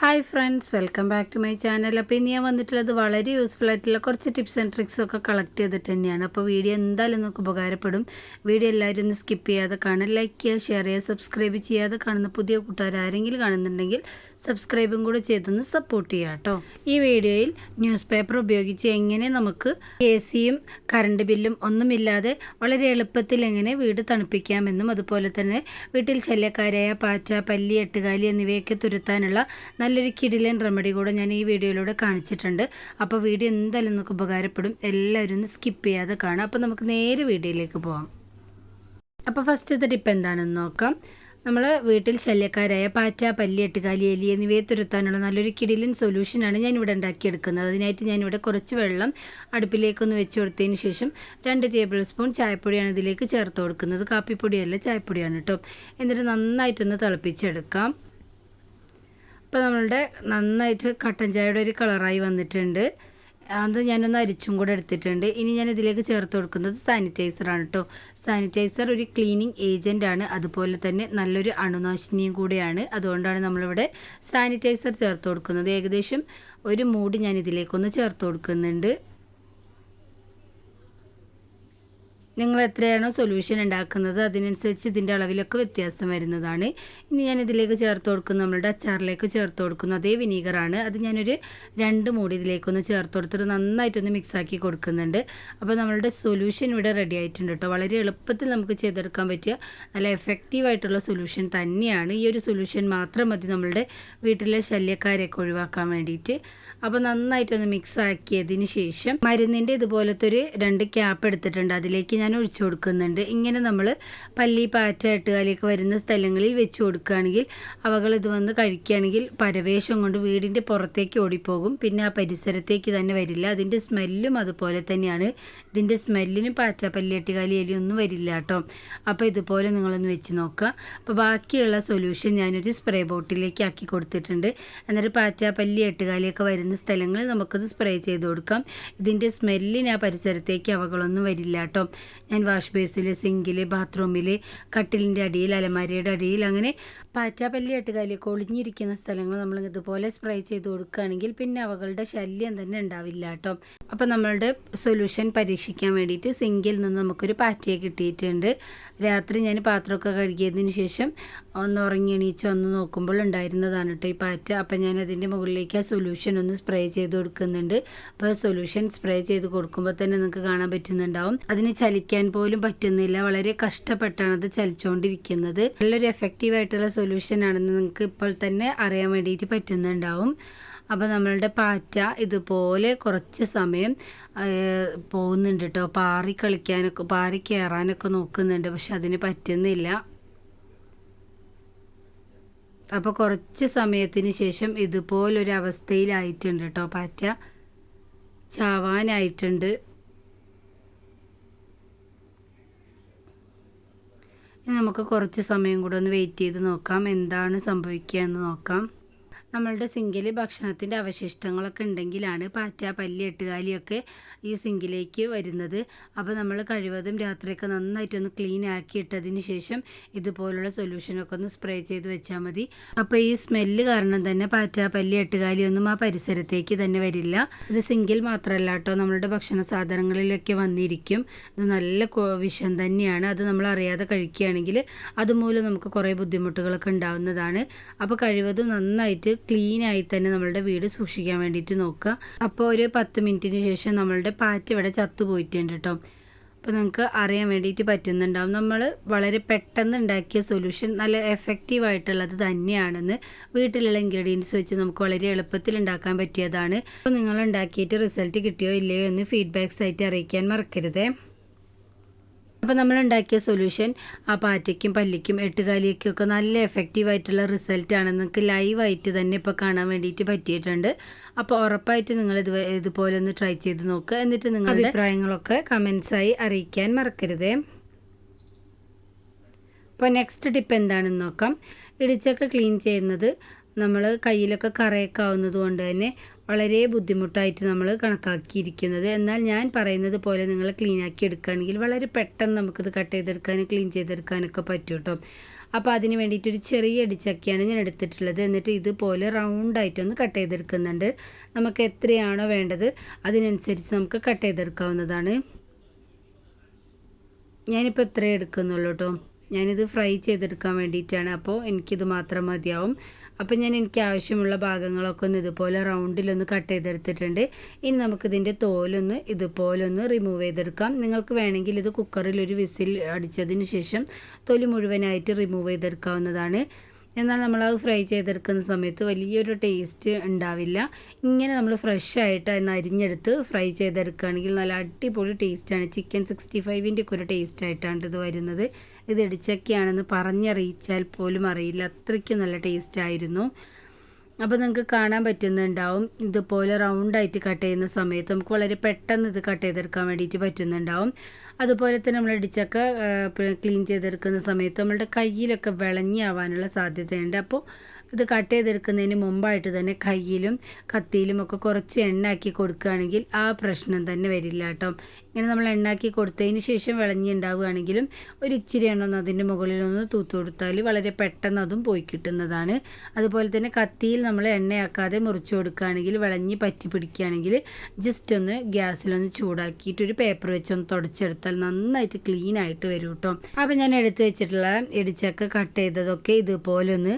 Hi friends welcome back to my channel. അപ്പോൾ ഇനി ഞാൻ വന്നിട്ടുള്ളത് വളരെ യൂസ്ഫുൾ ആയിട്ടുള്ള കുറച്ച് ടിപ്സ് ആൻഡ് ട്രിക്സ് ഒക്കെ കളക്ട് ചെയ്തിട്ട് തന്നെയാണ്. അപ്പോൾ വീഡിയോ എന്തായാലും നമുക്ക് ഉപകാരപ്പെടും. വീഡിയോ എല്ലാവരും ഒന്ന് സ്കിപ്പ് ചെയ്യാതെ കാണുക ലൈക്ക് ചെയ്യുക ഷെയർ ചെയ്യുക സബ്സ്ക്രൈബ് ചെയ്യാതെ കാണുന്ന പുതിയ കൂട്ടുകാർ ആരെങ്കിലും കാണുന്നുണ്ടെങ്കിൽ സബ്സ്ക്രൈബും കൂടെ ചെയ്തൊന്ന് സപ്പോർട്ട് ചെയ്യുക കേട്ടോ ഈ വീഡിയോയിൽ ന്യൂസ് പേപ്പർ ഉപയോഗിച്ച് എങ്ങനെ നമുക്ക് എ സിയും കറണ്ട് ബില്ലും ഒന്നുമില്ലാതെ വളരെ എളുപ്പത്തിൽ എങ്ങനെ വീട് തണുപ്പിക്കാമെന്നും അതുപോലെ തന്നെ വീട്ടിൽ ശല്യക്കാരായ പാറ്റ പല്ലി എട്ടുകാലി എന്നിവയൊക്കെ തുരുത്താനുള്ള നല്ലൊരു കിടിലൻ റെമഡി കൂടെ ഞാൻ ഈ വീഡിയോയിലൂടെ കാണിച്ചിട്ടുണ്ട്. അപ്പോൾ വീഡിയോ എന്തായാലും നമുക്ക് ഉപകാരപ്പെടും. എല്ലാവരും ഒന്ന് സ്കിപ്പ് ചെയ്യാതെ കാണാം. അപ്പോൾ നമുക്ക് നേരെ വീഡിയോയിലേക്ക് പോകാം അപ്പോൾ ഫസ്റ്റത്തെ ടിപ്പ് എന്താണെന്ന് നോക്കാം. നമ്മൾ വീട്ടിൽ ശല്യക്കാരായ പാറ്റ പല്ലി എട്ടുകാലി എലി എന്നിവയെ തുരുത്താനുള്ള നല്ലൊരു കിടിലൻ സൊല്യൂഷനാണ് ഞാൻ ഇവിടെ ഉണ്ടാക്കിയെടുക്കുന്നത്. അതിനായിട്ട് ഞാനിവിടെ കുറച്ച് വെള്ളം അടുപ്പിലേക്കൊന്ന് വെച്ച് കൊടുത്തതിന് ശേഷം രണ്ട് ടേബിൾ സ്പൂൺ ചായപ്പൊടിയാണ് ഇതിലേക്ക് ചേർത്ത് കൊടുക്കുന്നത്. കാപ്പിപ്പൊടിയല്ല ചായപ്പൊടിയാണ് കേട്ടോ എന്നിട്ട് നന്നായിട്ടൊന്ന് തിളപ്പിച്ചെടുക്കാം. ഇപ്പോൾ നമ്മളുടെ നന്നായിട്ട് കട്ടൻ ചായയുടെ ഒരു കളറായി വന്നിട്ടുണ്ട്. അത് ഞാനൊന്ന് അരിച്ചും കൂടെ എടുത്തിട്ടുണ്ട്. ഇനി ഞാൻ ഇതിലേക്ക് ചേർത്ത് കൊടുക്കുന്നത് സാനിറ്റൈസറാണ് കേട്ടോ. സാനിറ്റൈസർ ഒരു ക്ലീനിങ് ഏജന്റാണ് അതുപോലെ തന്നെ നല്ലൊരു അണുനാശിനിയും കൂടിയാണ്. അതുകൊണ്ടാണ് നമ്മളിവിടെ സാനിറ്റൈസർ ചേർത്ത് കൊടുക്കുന്നത്. ഏകദേശം ഒരു മൂടി ഞാൻ ഇതിലേക്കൊന്ന് ചേർത്ത് കൊടുക്കുന്നുണ്ട്. നിങ്ങൾ എത്രയാണോ സൊല്യൂഷൻ ഉണ്ടാക്കുന്നത് അതിനനുസരിച്ച് ഇതിന്റെ അളവിലൊക്കെ വ്യത്യാസം വരുന്നതാണ്. ഇനി ഞാൻ ഇതിലേക്ക് ചേർത്ത് കൊടുക്കുന്ന നമ്മളുടെ അച്ചാറിലേക്ക് ചേർത്ത് കൊടുക്കുന്ന. അതേ വിനീഗറാണ്. അത് ഞാനൊരു രണ്ട് മൂടി ഇതിലേക്കൊന്ന് ചേർത്ത് കൊടുത്തിട്ട് നന്നായിട്ടൊന്ന് മിക്സാക്കി കൊടുക്കുന്നുണ്ട്. അപ്പോൾ നമ്മളുടെ സൊല്യൂഷൻ ഇവിടെ റെഡി ആയിട്ടുണ്ട് കേട്ടോ വളരെ എളുപ്പത്തിൽ നമുക്ക് ചെയ്തെടുക്കാൻ പറ്റിയ നല്ല എഫക്റ്റീവ് ആയിട്ടുള്ള സൊല്യൂഷൻ തന്നെയാണ്. ഈ ഒരു സൊല്യൂഷൻ മാത്രം മതി നമ്മളുടെ വീട്ടിലെ ശല്യക്കാരെയൊക്കെ ഒഴിവാക്കാൻ വേണ്ടിയിട്ട്. അപ്പോൾ നന്നായിട്ടൊന്ന് മിക്സ് ആക്കിയതിന് ശേഷം മരുന്നിന്റെ ഇതുപോലത്തെ ഒരു രണ്ട് ക്യാപ്പ് എടുത്തിട്ടുണ്ട്. അതിലേക്ക് ഞാൻ ഒഴിച്ചു കൊടുക്കുന്നുണ്ട്. ഇങ്ങനെ നമ്മൾ പല്ലി പാറ്റ എട്ടുകാലിയൊക്കെ വരുന്ന സ്ഥലങ്ങളിൽ വെച്ച് കൊടുക്കുകയാണെങ്കിൽ അവകൾ ഇത് വന്ന് കഴിക്കുകയാണെങ്കിൽ പരവേശം കൊണ്ട് വീടിന്റെ പുറത്തേക്ക് ഓടിപ്പോകും. പിന്നെ ആ പരിസരത്തേക്ക് തന്നെ വരില്ല. അതിന്റെ സ്മെല്ലും അതുപോലെ തന്നെയാണ്. ഇതിന്റെ സ്മെല്ലിന് പാറ്റ പല്ലി എട്ടുകാലി എലിയൊന്നും വരില്ല കേട്ടോ. അപ്പോൾ ഇതുപോലെ നിങ്ങളൊന്ന് വെച്ച് നോക്കുക. അപ്പോൾ ബാക്കിയുള്ള സൊല്യൂഷൻ ഞാനൊരു സ്പ്രേ ബോട്ടിലേക്ക് ആക്കി കൊടുത്തിട്ടുണ്ട്. എന്നിട്ട് പാറ്റ പല്ലി എട്ടുകാലിയൊക്കെ വരുന്ന സ്ഥലങ്ങളിൽ നമുക്കത് സ്പ്രേ ചെയ്ത് കൊടുക്കാം. ഇതിന്റെ സ്മെല്ലിന് ആ പരിസരത്തേക്ക് അവകളൊന്നും വരില്ല കേട്ടോ. ഞാൻ വാഷ് ബേസിൽ സിങ്കിൽ ബാത്റൂമിൽ കട്ടിലിന്റെ അടിയിൽ അലമാരിയുടെ അടിയിൽ അങ്ങനെ പാറ്റാപ്പല്ലി എട്ടുകാലിയൊക്കെ കൊളിഞ്ഞിരിക്കുന്ന സ്ഥലങ്ങൾ നമ്മൾ ഇതുപോലെ സ്പ്രേ ചെയ്ത് കൊടുക്കുകയാണെങ്കിൽ പിന്നെ അവകളുടെ ശല്യം തന്നെ ഉണ്ടാവില്ല കേട്ടോ. അപ്പോൾ നമ്മളുടെ സൊല്യൂഷൻ പരീക്ഷിക്കാൻ വേണ്ടിയിട്ട് സിങ്കിൽ നിന്ന് നമുക്കൊരു പാറ്റയെ കിട്ടിയിട്ടുണ്ട്. രാത്രി ഞാൻ പാത്രമൊക്കെ കഴുകിയതിന് ശേഷം ഒന്ന് ഉറങ്ങി എണീച്ച് ഒന്ന് നോക്കുമ്പോൾ ഉണ്ടായിരുന്നതാണ് കേട്ടോ ഈ പാറ്റ. അപ്പോൾ ഞാൻ അതിന്റെ മുകളിലേക്ക് ആ സൊല്യൂഷൻ ഒന്ന് സ്പ്രേ ചെയ്ത് കൊടുക്കുന്നുണ്ട്. അപ്പോൾ സൊല്യൂഷൻ സ്പ്രേ ചെയ്ത് കൊടുക്കുമ്പോൾ തന്നെ നിങ്ങൾക്ക് കാണാൻ പറ്റുന്നുണ്ടാവും. അതിന് ചലിക്കാൻ പോലും പറ്റുന്നില്ല. വളരെ കഷ്ടപ്പെട്ടാണ് അത് ചലിച്ചുകൊണ്ടിരിക്കുന്നത് നല്ലൊരു എഫക്റ്റീവ് ആയിട്ടുള്ള സൊല്യൂഷൻ ആണെന്ന് നിങ്ങൾക്ക് ഇപ്പോൾ തന്നെ അറിയാൻ വേണ്ടിയിട്ട് പറ്റുന്നുണ്ടാവും. അപ്പോൾ നമ്മളുടെ പാറ്റ ഇതുപോലെ കുറച്ച് സമയം പോകുന്നുണ്ട് കേട്ടോ പാറി കളിക്കാനൊക്കെ പാറി കയറാനൊക്കെ നോക്കുന്നുണ്ട്. പക്ഷെ അതിന് പറ്റുന്നില്ല. അപ്പോൾ കുറച്ച് സമയത്തിന് ശേഷം ഇതുപോലൊരു അവസ്ഥയിലായിട്ടുണ്ട് കേട്ടോ പാറ്റ. ചാവാനായിട്ടുണ്ട്. നമുക്ക് കുറച്ച് സമയം കൂടെ ഒന്ന് വെയിറ്റ് ചെയ്ത് നോക്കാം. എന്താണ് സംഭവിക്കുക എന്ന് നോക്കാം. നമ്മളുടെ സിങ്കിൽ ഭക്ഷണത്തിന്റെ അവശിഷ്ടങ്ങളൊക്കെ ഉണ്ടെങ്കിലാണ് പാറ്റ പല്ലി എട്ടുകാലിയൊക്കെ ഈ സിങ്കിലേക്ക് വരുന്നത്. അപ്പോൾ നമ്മൾ കഴിവതും രാത്രിയൊക്കെ നന്നായിട്ടൊന്ന് ക്ലീൻ ആക്കി ഇട്ടതിന് ശേഷം ഇതുപോലുള്ള സൊല്യൂഷനൊക്കെ ഒന്ന് സ്പ്രേ ചെയ്ത് വെച്ചാൽ മതി. അപ്പോൾ ഈ സ്മെല്ല് കാരണം തന്നെ പാറ്റ പല്ലി എട്ടുകാലി ഒന്നും ആ പരിസരത്തേക്ക് തന്നെ വരില്ല. ഇത് സിങ്കിൽ മാത്രമല്ല കേട്ടോ നമ്മളുടെ ഭക്ഷണ സാധനങ്ങളിലൊക്കെ വന്നിരിക്കും. ഇത് നല്ല വിഷം തന്നെയാണ്. അത് നമ്മൾ അറിയാതെ കഴിക്കുകയാണെങ്കിൽ അതുമൂലം നമുക്ക് കുറേ ബുദ്ധിമുട്ടുകളൊക്കെ ഉണ്ടാവുന്നതാണ്. അപ്പോൾ കഴിവതും നന്നായിട്ട് ക്ലീനായി തന്നെ നമ്മളുടെ വീട് സൂക്ഷിക്കാൻ വേണ്ടിയിട്ട് നോക്കുക. അപ്പോൾ ഒരു പത്ത് മിനിറ്റിന് ശേഷം നമ്മളുടെ പാറ്റ് ഇവിടെ ചത്തുപോയിട്ടുണ്ട് കേട്ടോ. അപ്പോൾ നിങ്ങൾക്ക് അറിയാൻ വേണ്ടിയിട്ട് പറ്റുന്നുണ്ടാവും. നമ്മൾ വളരെ പെട്ടെന്ന് ഉണ്ടാക്കിയ സൊല്യൂഷൻ നല്ല എഫക്റ്റീവ് ആയിട്ടുള്ളത് തന്നെയാണെന്ന് വീട്ടിലുള്ള ഇൻഗ്രീഡിയൻസ് വെച്ച് നമുക്ക് വളരെ എളുപ്പത്തിൽ ഉണ്ടാക്കാൻ പറ്റിയതാണ്. അപ്പോൾ നിങ്ങൾ ഉണ്ടാക്കിയിട്ട് റിസൾട്ട് കിട്ടിയോ ഇല്ലയോ എന്ന് ഫീഡ്ബാക്ക്സ് ആയിട്ട് അറിയിക്കാൻ മറക്കരുതേ. അപ്പോൾ നമ്മൾ ഉണ്ടാക്കിയ സൊല്യൂഷൻ ആ പാറ്റയ്ക്കും പല്ലിക്കും എട്ടുകാലിക്കും ഒക്കെ നല്ല എഫക്റ്റീവ് ആയിട്ടുള്ള റിസൾട്ടാണ് നിങ്ങൾക്ക് ലൈവായിട്ട് തന്നെ ഇപ്പോൾ കാണാൻ വേണ്ടിയിട്ട് പറ്റിയിട്ടുണ്ട്. അപ്പോൾ ഉറപ്പായിട്ട് നിങ്ങൾ ഇത് ഇതുപോലെ ഒന്ന് ട്രൈ ചെയ്ത് നോക്കുക എന്നിട്ട് നിങ്ങളുടെ അഭിപ്രായങ്ങളൊക്കെ കമൻസായി അറിയിക്കാൻ മറക്കരുതേ. അപ്പോൾ നെക്സ്റ്റ് ടിപ്പ് എന്താണെന്ന് നോക്കാം. ഇടിച്ചൊക്കെ ക്ലീൻ ചെയ്യുന്നത് നമ്മൾ കയ്യിലൊക്കെ കറയൊക്കെ ആവുന്നത് കൊണ്ട് തന്നെ വളരെ ബുദ്ധിമുട്ടായിട്ട് നമ്മൾ കണക്കാക്കിയിരിക്കുന്നത്. എന്നാൽ ഞാൻ പറയുന്നത് പോലെ നിങ്ങൾ ക്ലീൻ ആക്കി എടുക്കുകയാണെങ്കിൽ വളരെ പെട്ടെന്ന് നമുക്കിത് കട്ട് ചെയ്തെടുക്കാനും ക്ലീൻ ചെയ്തെടുക്കാനൊക്കെ പറ്റും കേട്ടോ അപ്പോൾ അതിന് വേണ്ടിയിട്ട് ഒരു ചെറിയ അടിച്ചക്കയാണ് ഞാൻ എടുത്തിട്ടുള്ളത്. എന്നിട്ട് ഇതുപോലെ റൗണ്ടായിട്ടൊന്ന് കട്ട് ചെയ്തെടുക്കുന്നുണ്ട്. നമുക്ക് എത്രയാണോ വേണ്ടത് അതിനനുസരിച്ച് നമുക്ക് കട്ട് ചെയ്തെടുക്കാവുന്നതാണ്. ഞാനിപ്പോൾ എത്രയേ എടുക്കുന്നുള്ളൂ കേട്ടോ ഞാനിത് ഫ്രൈ ചെയ്തെടുക്കാൻ വേണ്ടിയിട്ടാണ്. അപ്പോൾ എനിക്കിത് മാത്രം മതിയാവും. അപ്പോൾ ഞാൻ എനിക്ക് ആവശ്യമുള്ള ഭാഗങ്ങളൊക്കെ ഒന്ന് ഇതുപോലെ റൗണ്ടിലൊന്ന് കട്ട് ചെയ്തെടുത്തിട്ടുണ്ട്. ഇനി നമുക്കിതിന്റെ തോലൊന്ന് ഇതുപോലൊന്ന് റിമൂവ് ചെയ്തെടുക്കാം. നിങ്ങൾക്ക് വേണമെങ്കിൽ ഇത് കുക്കറിൽ ഒരു വിസിൽ അടിച്ചതിന് ശേഷം തൊലി മുഴുവനായിട്ട് റിമൂവ് ചെയ്തെടുക്കാവുന്നതാണ്. എന്നാൽ നമ്മൾ അത് ഫ്രൈ ചെയ്തെടുക്കുന്ന സമയത്ത് വലിയൊരു ടേസ്റ്റ് ഉണ്ടാവില്ല. ഇങ്ങനെ നമ്മൾ ഫ്രഷ് ആയിട്ട് അതിന് അരിഞ്ഞെടുത്ത് ഫ്രൈ ചെയ്തെടുക്കുകയാണെങ്കിൽ നല്ല അടിപൊളി ടേസ്റ്റാണ് ചിക്കൻ സിക്സ്റ്റി ഫൈവിന്റെ ഒക്കെ ഒരു ടേസ്റ്റ് ആയിട്ടാണ് ഇത് വരുന്നത്. ഇത് ഇടിച്ചക്കയാണെന്ന് പറഞ്ഞറിയിച്ചാൽ പോലും അറിയില്ല. അത്രയ്ക്കും നല്ല ടേസ്റ്റ് ആയിരുന്നു. അപ്പോൾ നിങ്ങൾക്ക് കാണാൻ പറ്റുന്നുണ്ടാവും. ഇതുപോലെ റൗണ്ടായിട്ട് കട്ട് ചെയ്യുന്ന സമയത്ത് നമുക്ക് വളരെ പെട്ടെന്ന് ഇത് കട്ട് ചെയ്തെടുക്കാൻ വേണ്ടിയിട്ട് പറ്റുന്നുണ്ടാവും. അതുപോലെ തന്നെ നമ്മൾ ഇടിച്ചക്ക ക്ലീൻ ചെയ്തെടുക്കുന്ന സമയത്ത് നമ്മളുടെ കയ്യിലൊക്കെ വിളഞ്ഞാവാനുള്ള സാധ്യതയുണ്ട്. അപ്പോൾ ഇത് കട്ട് ചെയ്തെടുക്കുന്നതിന് മുമ്പായിട്ട് തന്നെ കയ്യിലും കത്തിയിലും ഒക്കെ കുറച്ച് എണ്ണാക്കി കൊടുക്കുകയാണെങ്കിൽ ആ പ്രശ്നം തന്നെ വരില്ല കേട്ടോ. ഇങ്ങനെ നമ്മൾ എണ്ണാക്കി കൊടുത്തതിന് ശേഷം വിളഞ്ഞുണ്ടാവുകയാണെങ്കിലും ഒരു ഇച്ചിരി എണ്ണ ഒന്ന് അതിന്റെ മുകളിലൊന്ന് തൂത്ത് കൊടുത്താൽ വളരെ പെട്ടെന്ന് അതും പോയി കിട്ടുന്നതാണ്. അതുപോലെ തന്നെ കത്തിയിൽ നമ്മൾ എണ്ണയാക്കാതെ മുറിച്ച് കൊടുക്കുകയാണെങ്കിൽ വിളഞ്ഞ് പറ്റി പിടിക്കുകയാണെങ്കിൽ ജസ്റ്റ് ഒന്ന് ഗ്യാസിലൊന്ന് ചൂടാക്കിയിട്ട് ഒരു പേപ്പർ വെച്ചൊന്ന് തുടച്ചെടുത്താൽ നന്നായിട്ട് ക്ലീൻ ആയിട്ട് വരും കേട്ടോ. അപ്പോൾ ഞാൻ എടുത്തു വെച്ചിട്ടുള്ള ഇടിച്ചക്ക കട്ട് ചെയ്തതൊക്കെ ഇതുപോലെ ഒന്ന്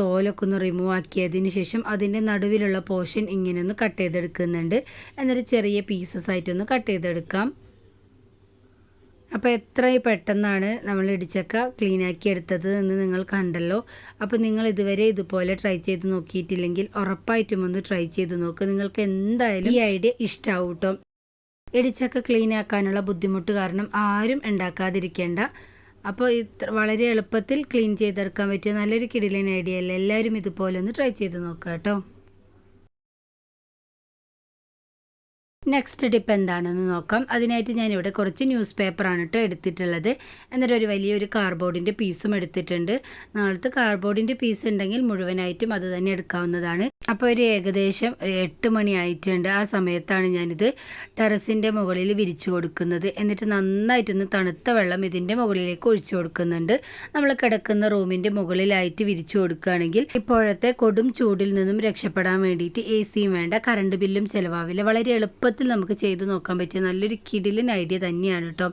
തോലൊക്കെ ഒന്ന് റിമൂവ് ആക്കിയതിന് ശേഷം അതിന്റെ നടുവിലുള്ള പോർഷൻ ഇങ്ങനെ ഒന്ന് കട്ട് ചെയ്തെടുക്കുന്നുണ്ട്. എന്നിട്ട് ചെറിയ പീസസ് ആയിട്ടൊന്ന് കട്ട് ചെയ്തെടുക്കാം. അപ്പോൾ എത്ര പെട്ടെന്നാണ് നമ്മൾ ഇടിച്ചക്ക ക്ലീൻ ആക്കി എടുത്തത് എന്ന് നിങ്ങൾ കണ്ടല്ലോ. അപ്പോൾ നിങ്ങൾ ഇതുവരെ ഇതുപോലെ ട്രൈ ചെയ്ത് നോക്കിയിട്ടില്ലെങ്കിൽ ഉറപ്പായിട്ടും ഒന്ന് ട്രൈ ചെയ്ത് നോക്കുക നിങ്ങൾക്ക് എന്തായാലും ഈ ഐഡിയ ഇഷ്ടമാവും കേട്ടോ ഇടിച്ചക്ക ക്ലീൻ ആക്കാനുള്ള ബുദ്ധിമുട്ട് കാരണം ആരും ഉണ്ടാക്കാതിരിക്കേണ്ട. അപ്പോൾ ഇത്ര വളരെ എളുപ്പത്തിൽ ക്ലീൻ ചെയ്തെടുക്കാൻ പറ്റിയ നല്ലൊരു കിടിലൻ ഐഡിയ അല്ലേ? എല്ലാവരും ഇതുപോലെ ഒന്ന് ട്രൈ ചെയ്ത് നോക്കുക കേട്ടോ. നെക്സ്റ്റ് ടിപ്പ് എന്താണെന്ന് നോക്കാം. അതിനായിട്ട് ഞാനിവിടെ കുറച്ച് ന്യൂസ് പേപ്പറാണ് കേട്ടോ എടുത്തിട്ടുള്ളത്. എന്നിട്ട് ഒരു വലിയൊരു കാർബോർഡിന്റെ പീസും എടുത്തിട്ടുണ്ട്. നാളത്തെ കാർബോർഡിന്റെ പീസ് ഉണ്ടെങ്കിൽ മുഴുവനായിട്ടും അത് തന്നെ എടുക്കാവുന്നതാണ്. അപ്പോൾ ഒരു ഏകദേശം എട്ട് മണി ആയിട്ടുണ്ട് ആ സമയത്താണ് ഞാനിത് ടെറസിന്റെ മുകളിൽ വിരിച്ചു കൊടുക്കുന്നത്. എന്നിട്ട് നന്നായിട്ടൊന്ന് തണുത്ത വെള്ളം ഇതിന്റെ മുകളിലേക്ക് ഒഴിച്ചു കൊടുക്കുന്നുണ്ട്. നമ്മൾ കിടക്കുന്ന റൂമിന്റെ മുകളിലായിട്ട് വിരിച്ചു കൊടുക്കുകയാണെങ്കിൽ ഇപ്പോഴത്തെ കൊടും ചൂടിൽ നിന്നും രക്ഷപ്പെടാൻ വേണ്ടിയിട്ട് എ സിയും വേണ്ട കറണ്ട് ബില്ലും ചിലവാവില്ല. വളരെ എളുപ്പത്തിൽ നമുക്ക് ചെയ്ത് നോക്കാൻ പറ്റിയ നല്ലൊരു കിടിലൻ ഐഡിയ തന്നെയാണ് കേട്ടോ.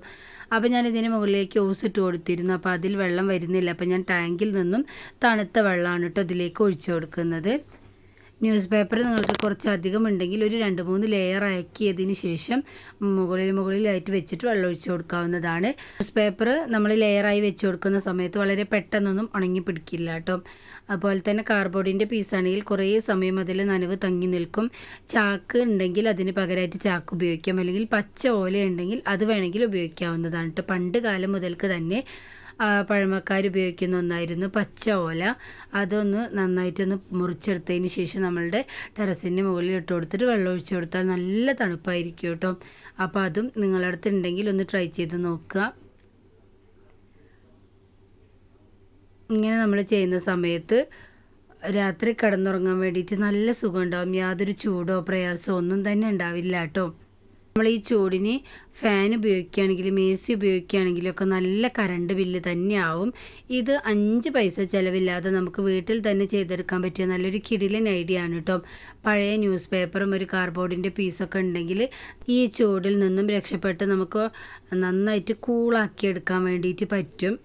അപ്പോൾ ഞാൻ ഇതിന് മുകളിലേക്ക് ഓസ് ഇട്ട് കൊടുത്തിരുന്നു. അപ്പോൾ അതിൽ വെള്ളം വരുന്നില്ല. അപ്പോൾ ഞാൻ ടാങ്കിൽ നിന്നും തണുത്ത വെള്ളമാണ് കേട്ടോ ഇതിലേക്ക് ഒഴിച്ചു കൊടുക്കുന്നത്. ന്യൂസ് പേപ്പർ നിങ്ങൾക്ക് കുറച്ചധികം ഉണ്ടെങ്കിൽ ഒരു രണ്ട് മൂന്ന് ലെയർ ആക്കിയതിന് ശേഷം മുകളിൽ മുകളിലായിട്ട് വെച്ചിട്ട് വെള്ളം ഒഴിച്ചു കൊടുക്കാവുന്നതാണ്. ന്യൂസ് പേപ്പർ നമ്മൾ ലെയറായി വെച്ച് കൊടുക്കുന്ന സമയത്ത് വളരെ പെട്ടെന്നൊന്നും ഉണങ്ങി പിടിക്കില്ല കേട്ടോ. അതുപോലെ തന്നെ കാർബോർഡിന്റെ പീസാണെങ്കിൽ കുറേ സമയം അതിൽ നനവ് തങ്ങി നിൽക്കും. ചാക്ക് ഉണ്ടെങ്കിൽ അതിന് പകരമായിട്ട് ചാക്ക് ഉപയോഗിക്കാം. അല്ലെങ്കിൽ പച്ച ഓല ഉണ്ടെങ്കിൽ അത് വേണമെങ്കിൽ ഉപയോഗിക്കാവുന്നതാണ് കേട്ടോ. പണ്ട് കാലം മുതൽക്ക് തന്നെ പഴമക്കാർ ഉപയോഗിക്കുന്ന ഒന്നായിരുന്നു പച്ച ഓല അതൊന്ന് നന്നായിട്ടൊന്ന് മുറിച്ചെടുത്തതിന് ശേഷം നമ്മളുടെ ടെറസിന്റെ മുകളിൽ ഇട്ട് കൊടുത്തിട്ട് വെള്ളം ഒഴിച്ചു കൊടുത്താൽ നല്ല തണുപ്പായിരിക്കും കേട്ടോ. അപ്പോൾ അതും നിങ്ങളുടെ അടുത്ത് ഉണ്ടെങ്കിൽ ഒന്ന് ട്രൈ ചെയ്ത് നോക്കുക. ഇങ്ങനെ നമ്മൾ ചെയ്യുന്ന സമയത്ത് രാത്രി കിടന്നുറങ്ങാൻ വേണ്ടിയിട്ട് നല്ല സുഖം ഉണ്ടാവും. യാതൊരു ചൂടോ പ്രയാസമോ ഒന്നും തന്നെ ഉണ്ടാവില്ല കേട്ടോ. നമ്മൾ ഈ ചൂടിന് ഫാൻ ഉപയോഗിക്കുകയാണെങ്കിലും എ സി ഉപയോഗിക്കുകയാണെങ്കിലും ഒക്കെ നല്ല കറണ്ട് ബില്ല് തന്നെയാവും. ഇത് അഞ്ച് പൈസ ചിലവില്ലാതെ നമുക്ക് വീട്ടിൽ തന്നെ ചെയ്തെടുക്കാൻ പറ്റിയ നല്ലൊരു കിടിലൻ ഐഡിയ ആണ് കേട്ടോ പഴയ ന്യൂസ് പേപ്പറും ഒരു കാർഡ്ബോർഡിന്റെ പീസൊക്കെ ഉണ്ടെങ്കിൽ ഈ ചൂടിൽ നിന്നും രക്ഷപ്പെട്ട് നമുക്ക് നന്നായിട്ട് കൂളാക്കി എടുക്കാൻ വേണ്ടിയിട്ട് പറ്റും.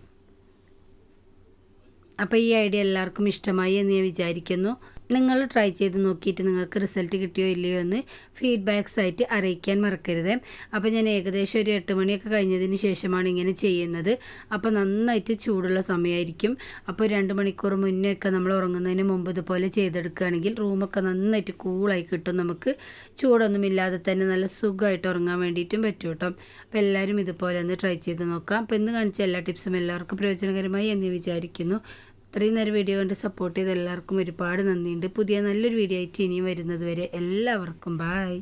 അപ്പോൾ ഈ ഐഡിയ എല്ലാവർക്കും ഇഷ്ടമായി എന്ന് ഞാൻ വിചാരിക്കുന്നു. നിങ്ങൾ ട്രൈ ചെയ്ത് നോക്കിയിട്ട് നിങ്ങൾക്ക് റിസൾട്ട് കിട്ടിയോ ഇല്ലയോ എന്ന് ഫീഡ്ബാക്സ് ആയിട്ട് അറിയിക്കാൻ മറക്കരുത്. അപ്പോൾ ഞാൻ ഏകദേശം ഒരു എട്ട് മണിയൊക്കെ കഴിഞ്ഞതിന് ശേഷമാണ് ഇങ്ങനെ ചെയ്യുന്നത്. അപ്പോൾ നന്നായിട്ട് ചൂടുള്ള സമയമായിരിക്കും. അപ്പോൾ രണ്ട് മണിക്കൂർ മുന്നേ ഒക്കെ നമ്മൾ ഉറങ്ങുന്നതിന് മുമ്പ് ഇതുപോലെ ചെയ്തെടുക്കുകയാണെങ്കിൽ റൂമൊക്കെ നന്നായിട്ട് കൂളായി കിട്ടും. നമുക്ക് ചൂടൊന്നും ഇല്ലാതെ തന്നെ നല്ല സുഖമായിട്ട് ഉറങ്ങാൻ വേണ്ടിയിട്ടും പറ്റും കേട്ടോ. അപ്പോൾ എല്ലാവരും ഇതുപോലെ ഒന്ന് ട്രൈ ചെയ്ത് നോക്കാം. അപ്പോൾ ഇന്ന് കാണിച്ച എല്ലാ ടിപ്സും എല്ലാവർക്കും പ്രയോജനകരമായി എന്ന് വിചാരിക്കുന്നു. ഇത്രയും നേരം വീഡിയോ കണ്ട് സപ്പോർട്ട് ചെയ്ത എല്ലാവർക്കും ഒരുപാട് നന്ദിയുണ്ട്. പുതിയ നല്ലൊരു വീഡിയോ ആയിട്ട് ഇനിയും വരുന്നത് വരെ എല്ലാവർക്കും ബായ്